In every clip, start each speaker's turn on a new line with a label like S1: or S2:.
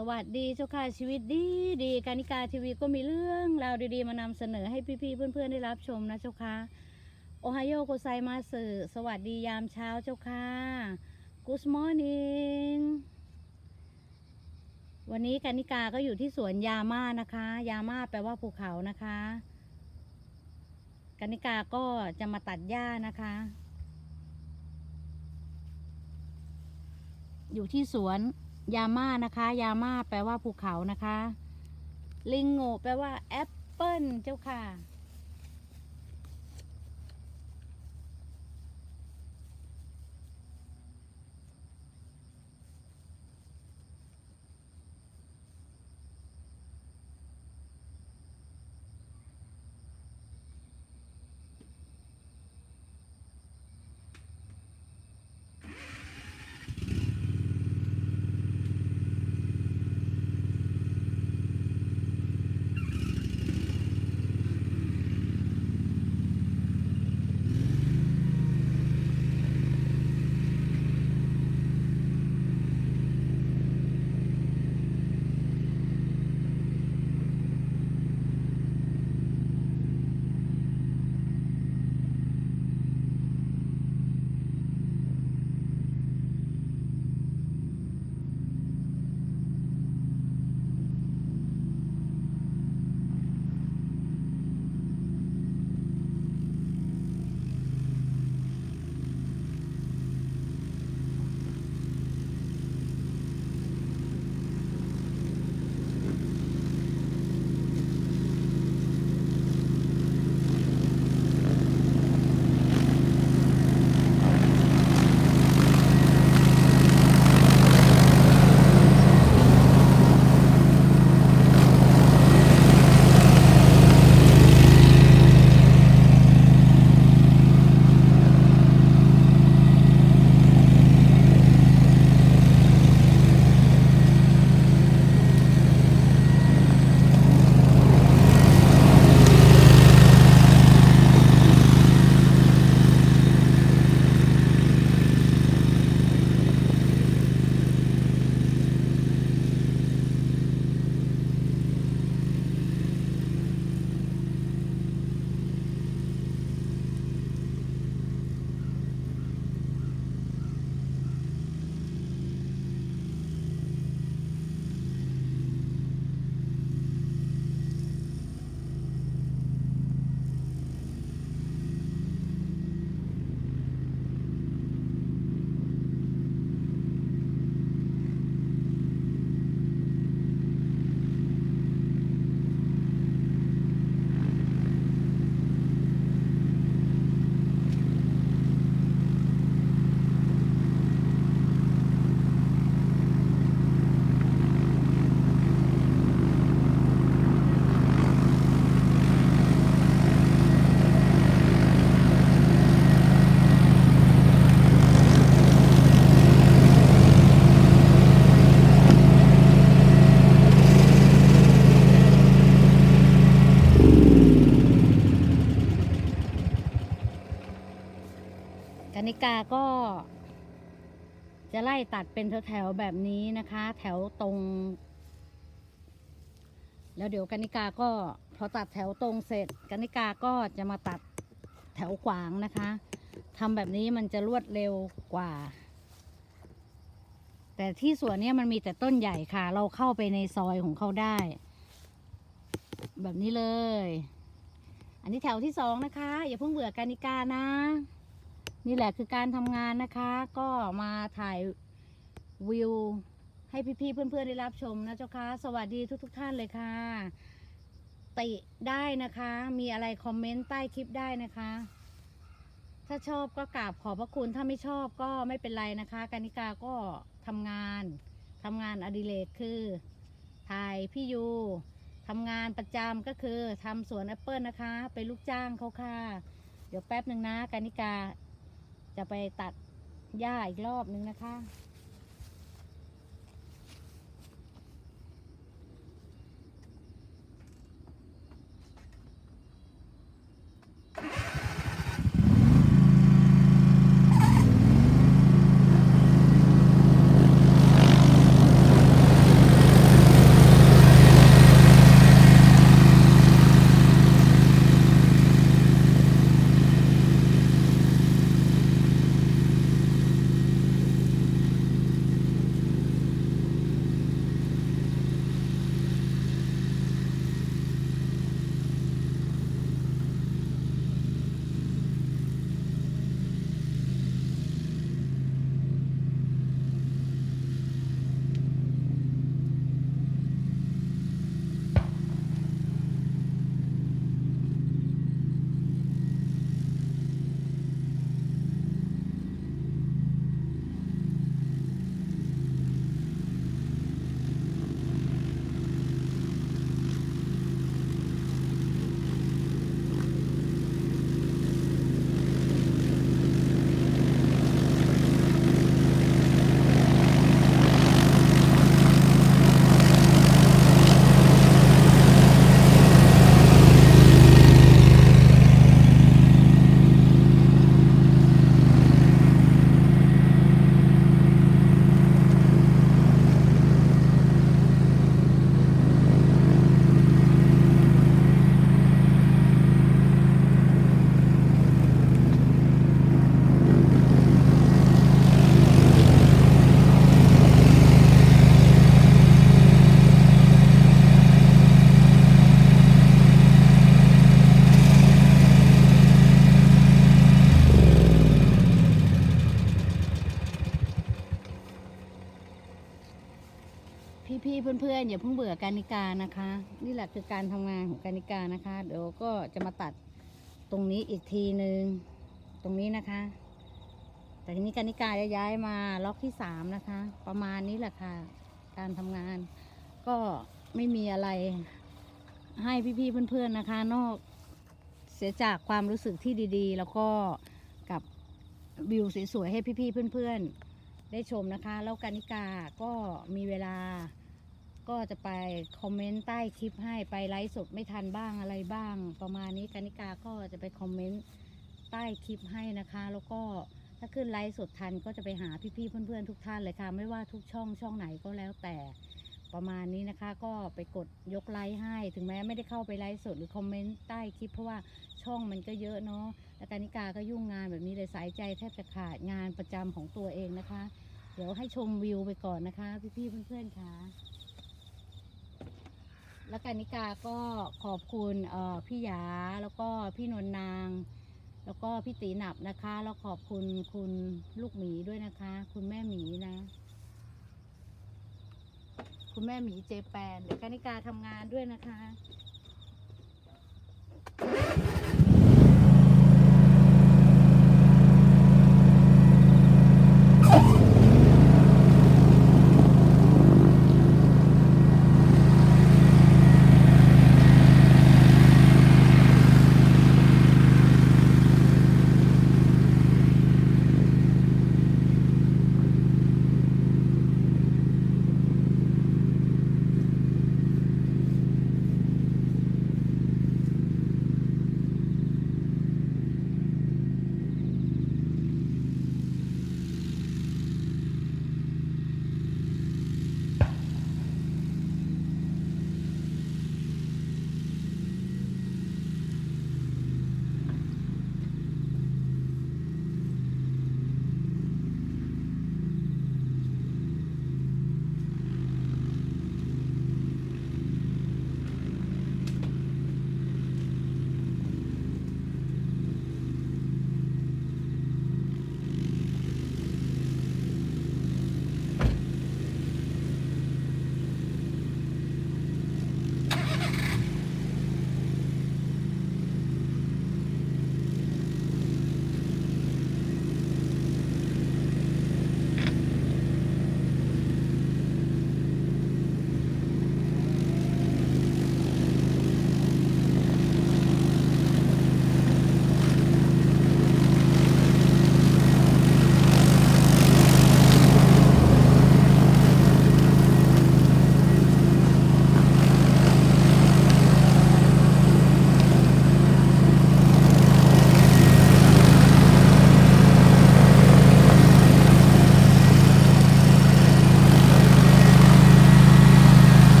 S1: สวัสดีเจ้าค่ะชีวิตดีดีกานิกาทีวีก็มีเรื่องราวดีๆ มานำเสนอให้พี่ๆเพื่อนๆได้รับชมนะเจ้าค่ะโอไฮโอโกไซมาสึสวัสดียามเช้าเจ้าค่ะ Good morning วันนี้กานิกาก็อยู่ที่สวนยาม่านะคะ ยาม่าแปลว่าภูเขานะคะกานิกาก็จะมาตัดหญ้านะคะ อยู่ที่สวน ยาม่านะคะ ยาม่าแปลว่าภูเขานะคะ ลิงโง่แปลว่าแอปเปิลเจ้าค่ะ กนิกาก็ จะไล่ตัดเป็นแถวๆแบบนี้นะคะ แถวตรง แล้วเดี๋ยวกนิกาก็พอตัดแถวตรงเสร็จกนิกาก็จะมาตัดแถวขวางนะคะทำแบบนี้มันจะรวดเร็วกว่า แต่ที่สวนเนี้ยมันมีแต่ต้นใหญ่ค่ะ เราเข้าไปในซอยของเขาได้ แบบนี้เลย อันนี้แถวที่สองนะคะ อย่าเพิ่งเบื่อกานิกานะ นี่แหละคือการทำงานนะคะ ก็มาถ่ายวิวให้พี่ๆเพื่อนๆได้รับชมนะเจ้าค่ะสวัสดีทุก ๆ ท่านเลยค่ะ ติได้นะคะ มีอะไรคอมเมนต์ใต้คลิปได้นะคะ ถ้าชอบก็กราบขอบพระคุณถ้าไม่ชอบก็ไม่เป็นไรนะคะกานิกาก็ทำงานทำงานอดิเรกคือถ่ายพี่ยูทำงานประจำก็คือทำสวนแอปเปิลนะคะเป็นลูกจ้างเขาค่ะ เดี๋ยวแป๊บหนึ่งนะกานิกา จะไปตัดหญ้าอีกรอบนึงนะคะ เพื่อนๆอย่าเพิ่งเบื่อการนิกานะคะ นี่แหละคือการทำงานของการนิกานะคะ เดี๋ยวก็จะมาตัดตรงนี้อีกทีหนึ่งตรงนี้นะคะ แต่ทีนี้การนิกาจะย้ายมาล็อกที่สามนะคะ ประมาณนี้แหละค่ะ การทำงาน ก็ไม่มีอะไรให้พี่ๆเพื่อนๆนะคะ นอกเสียจากความรู้สึกที่ดีๆ แล้วก็กับวิวสวยๆให้พี่ๆเพื่อนๆได้ชมนะคะ แล้วกานิกาก็มีเวลาก็ จะไปคอมเมนต์ใต้คลิปให้ไปไลฟ์สดไม่ทันบ้างอะไรบ้าง ประมาณนี้กานิกาก็จะไปคอมเมนต์ใต้คลิปให้นะคะ แล้วก็ถ้าขึ้นไลฟ์สดทันก็จะไปหาพี่ๆเพื่อนๆทุกท่านเลยค่ะ ไม่ว่าทุกช่องช่องไหนก็แล้วแต่ประมาณนี้นะคะก็ไปกดยกไลค์ให้ ถึงแม้ไม่ได้เข้าไปไลฟ์สดหรือคอมเมนต์ใต้คลิปเพราะว่าช่องมันก็เยอะเนาะแล้วกานิกาก็ยุ่งงานแบบนี้เลยสายใจแทบจะขาดงานประจำของตัวเองนะคะ เดี๋ยวให้ชมวิวไปก่อนนะคะ พี่ๆเพื่อนๆค่ะ แล้วกานิกาก็ขอบคุณพี่ยาแล้วก็พี่นนนาง แล้วก็พี่ตีหนับนะคะ แล้วขอบคุณคุณลูกหมีด้วยนะคะ คุณแม่หมีนะ คุณแม่หมีเจแปนเดี๋ยวกานิกาทำงานด้วยนะคะ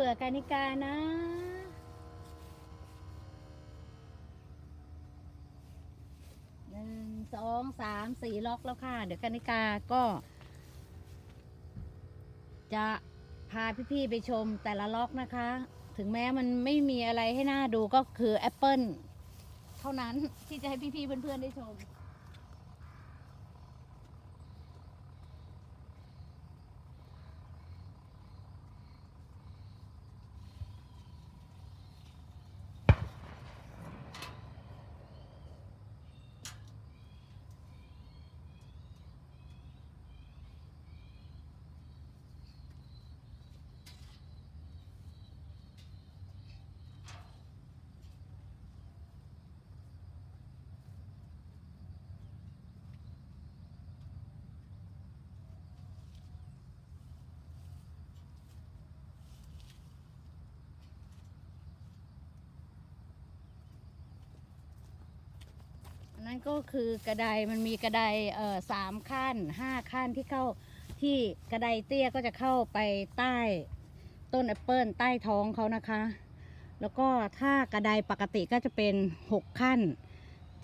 S1: บื่อการนิกานะ หนึ่งสองสามสี่ล็อกแล้วค่ะ เดี๋ยวกานิกาก็ จะพาพี่ๆไปชมแต่ละล็อกนะคะ ถึงแม้มันไม่มีอะไรให้หน่าดูก็คือแอปเปิลเท่านั้นที่จะให้พี่ๆเพื่อนๆได้ชม นนั้นก็คือกระไดมันมีกระไดเอ่อสามขั้นห้าขั้นที่เข้าที่กระไดเตี้ยก็จะเข้าไปใต้ต้นแอปเปิลใต้ท้องเขานะคะ แล้วก็ถ้ากระไดปกติก็จะเป็นหกขั้น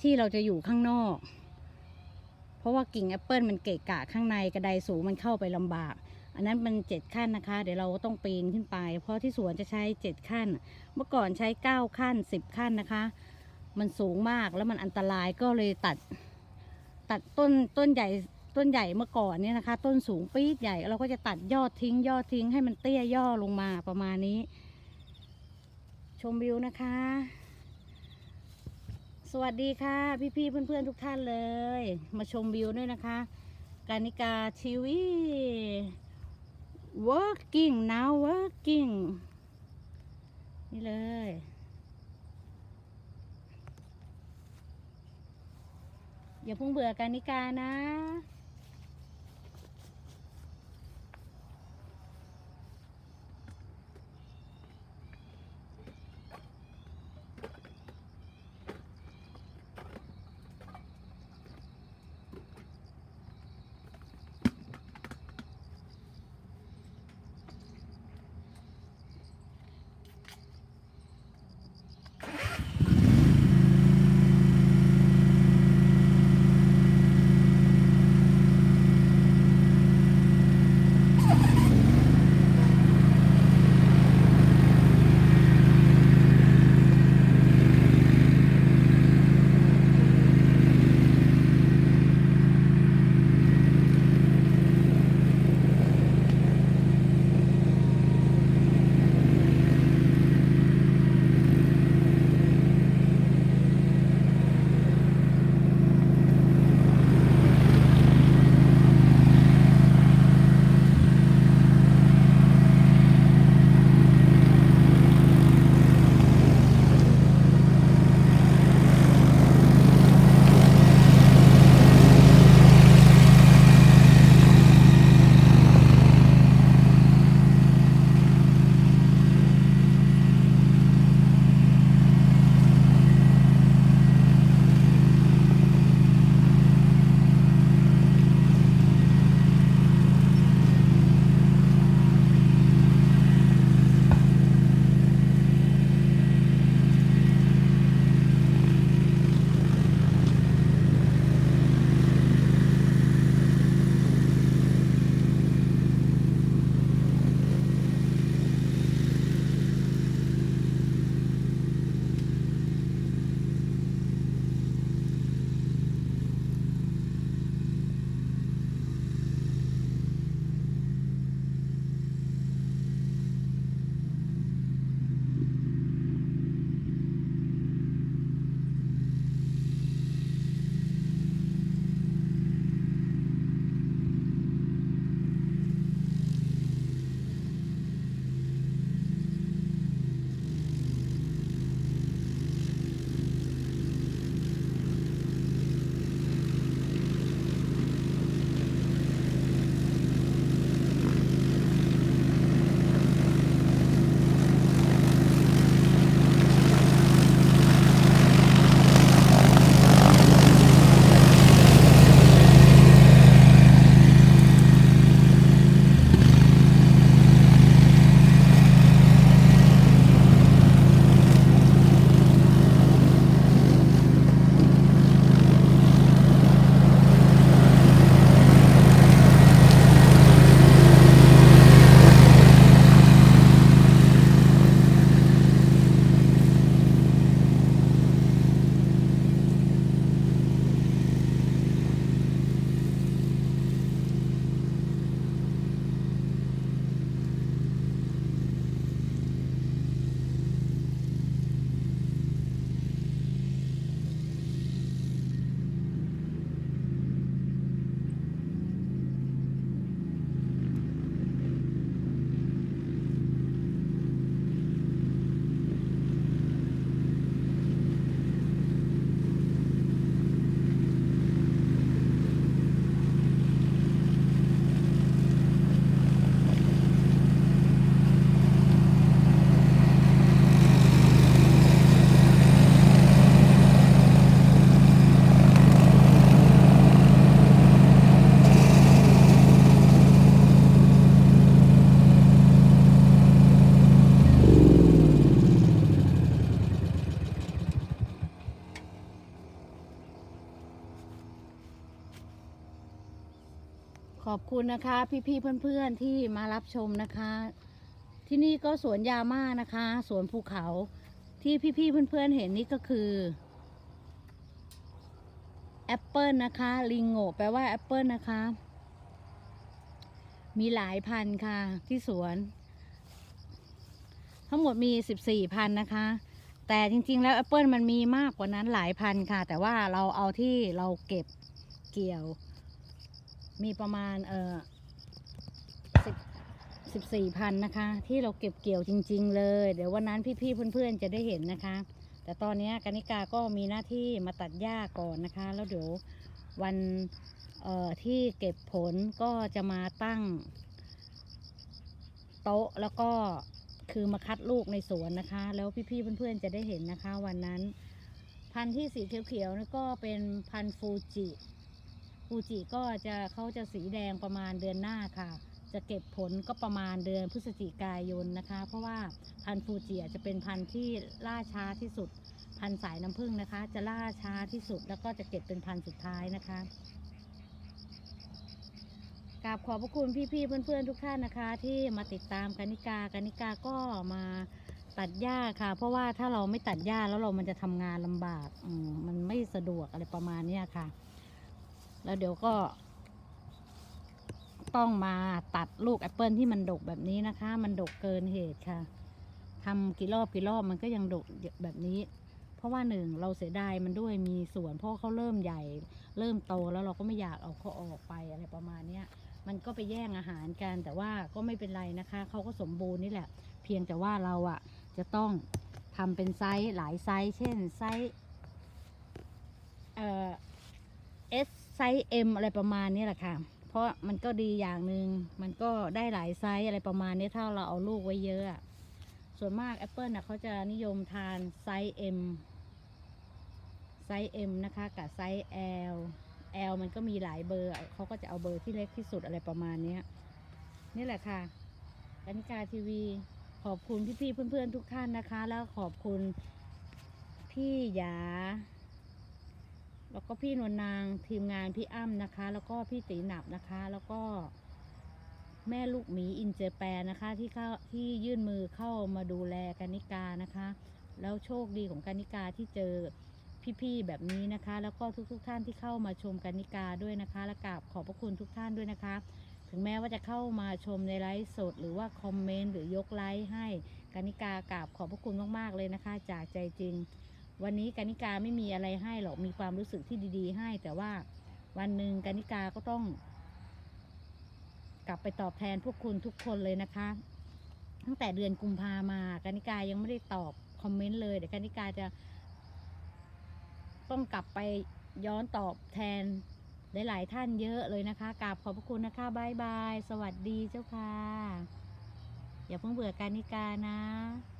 S1: ที่เราจะอยู่ข้างนอก เพราะว่ากิ่งแอปเปิลมันเกะกะข้างในกระไดสูงมันเข้าไปลำบาก อันนั้นมันเจ็ดขั้นนะคะ เดี๋ยวเราต้องปีนขึ้นไป เพราะที่สวนจะใช้เจ็ดขั้น เมื่อก่อนใช้เก้าขั้นสิบขั้นนะคะ มันสูงมากแล้วมันอันตรายก็เลยตัด ตัดต้นต้นใหญ่ต้นใหญ่เมื่อก่อนเนี่ยนะคะ ต้นสูงปี๊ดใหญ่เราก็จะตัดยอดทิ้ง ยอดทิ้งให้มันเตี้ยย่อลงมาประมาณนี้ ชมวิวนะคะ สวัสดีค่ะ พี่ๆเพื่อนๆทุกท่านเลย มาชมวิวด้วยนะคะ การนิกาทีวี working now working นี่เลย อย่าเพิ่งเบื่อกันนิกานะ คุณนะคะ พี่ๆเพื่อนๆที่มารับชมนะคะ ที่นี่ก็สวนยาม่านะคะ สวนภูเขาที่พี่ๆเพื่อนๆเห็นนี่ก็คือแอปเปิลนะคะลิงโงแปลว่าแอปเปิลนะคะ มีหลายพันค่ะที่สวน ทั้งหมดมี14พันนะคะ แต่จริงๆ แล้วแอปเปิลมันมีมากกว่านั้นหลายพันค่ะ แต่ว่าเราเอาที่เราเก็บเกี่ยว มีประมาณเออสิบสิบสี่พันนะคะ ที่เราเก็บเกี่ยวจริง ๆ เลย เดี๋ยววันนั้นพี่ๆเพื่อนๆจะได้เห็นนะคะ แต่ตอนนี้กานิกาก็มีหน้าที่มาตัดหญ้าก่อนนะคะ แล้วเดี๋ยววันเอ่อที่เก็บผลก็จะมาตั้ง โต๊ะแล้วก็คือมาคัดลูกในสวนนะคะ แล้วพี่ๆเพื่อนๆจะได้เห็นนะคะ วันนั้น พันธุ์ที่สีเขียวๆนี่ก็เป็นพันธุ์ฟูจิ ฟูจิก็จะเขาจะสีแดงประมาณเดือนหน้าค่ะ จะเก็บผลก็ประมาณเดือนพฤศจิกายนนะคะ เพราะว่าพันธุ์ฟูจิอะจะเป็นพันธุ์ที่ล่าช้าที่สุด พันธุ์สายน้ำผึ้งนะคะ จะล่าช้าที่สุดแล้วก็จะเก็บเป็นพันธุ์สุดท้ายนะคะกราบขอบพระคุณพี่ๆเพื่อนๆทุกท่านนะคะ ที่มาติดตามกานิกากานิกาก็มาตัดหญ้าค่ะ เพราะว่าถ้าเราไม่ตัดหญ้าแล้วเรามันจะทำงานลำบากอืมมันไม่สะดวกอะไรประมาณเนี้ยค่ะ แล้วเดี๋ยวก็ ต้องมาตัดลูกแอปเปิลที่มันดกแบบนี้นะคะ มันดกเกินเหตุค่ะทำกี่รอบกี่รอบมันก็ยังดกแบบนี้ เพราะว่าหนึ่งเราเสียดายมันด้วยมีส่วนเพราะเขาเริ่มใหญ่ เริ่มโตแล้วเราก็ไม่อยากเอาเขาออกไปอะไรประมาณเนี้ยมันก็ไปแย่งอาหารกัน แต่ว่าก็ไม่เป็นไรนะคะเขาก็สมบูรณ์นี่แหละ เพียงแต่ว่าเราอะจะต้องทำเป็นไซส์หลายไซส์ เช่นไซส์เอ่อ S ไซส์ M อะไรประมาณนี้แหละค่ะ เพราะมันก็ดีอย่างหนึ่งมันก็ได้หลายไซส์อะไรประมาณนี้ถ้าเราเอาลูกไว้เยอะ ส่วนมากแอปเปิลนะเขาจะนิยมทานไซส์ M ไซส์ M นะคะ กับไซส์ L L มันก็มีหลายเบอร์ เขาก็จะเอาเบอร์ที่เล็กที่สุดอะไรประมาณนี้นี่แหละค่ะกนิกาทีวีขอบคุณพี่ๆเพื่อนๆทุกท่านนะคะ แล้วขอบคุณพี่ยา แล้วก็พี่นวลนางทีมงานพี่อ้ำนะคะ แล้วก็พี่ตีหนับนะคะ แล้วก็แม่ลูกหมีอินเจแปนนะคะ ที่เข้าที่ยื่นมือเข้ามาดูแลกานิกานะคะ แล้วโชคดีของกานิกาที่เจอพี่ๆแบบนี้นะคะ แล้วก็ทุกๆท่านที่เข้ามาชมกานิกาด้วยนะคะ และกราบขอบพระคุณทุกท่านด้วยนะคะ ถึงแม้ว่าจะเข้ามาชมในไลฟ์สด หรือว่าคอมเมนต์หรือยกไลค์ให้กานิกากราบขอบพระคุณมากๆเลยนะคะ จากใจจริง วันนี้กานิกาไม่มีอะไรให้หรอกมีความรู้สึกที่ดี ๆ ให้ แต่ว่าวันหนึ่งกานิกาก็ต้อง กลับไปตอบแทนพวกคุณทุกคนเลยนะคะ ตั้งแต่เดือนกุมภามากานิกายังไม่ได้ตอบคอมเมนต์เลยเดี๋ยวกานิกาจะ ต้องกลับไปย้อนตอบแทนหลาย ๆ ท่านเยอะเลยนะคะกราบขอบพระคุณนะคะบายบาย สวัสดีเจ้าค่ะ อย่าเพิ่งเบื่อกานิกานะ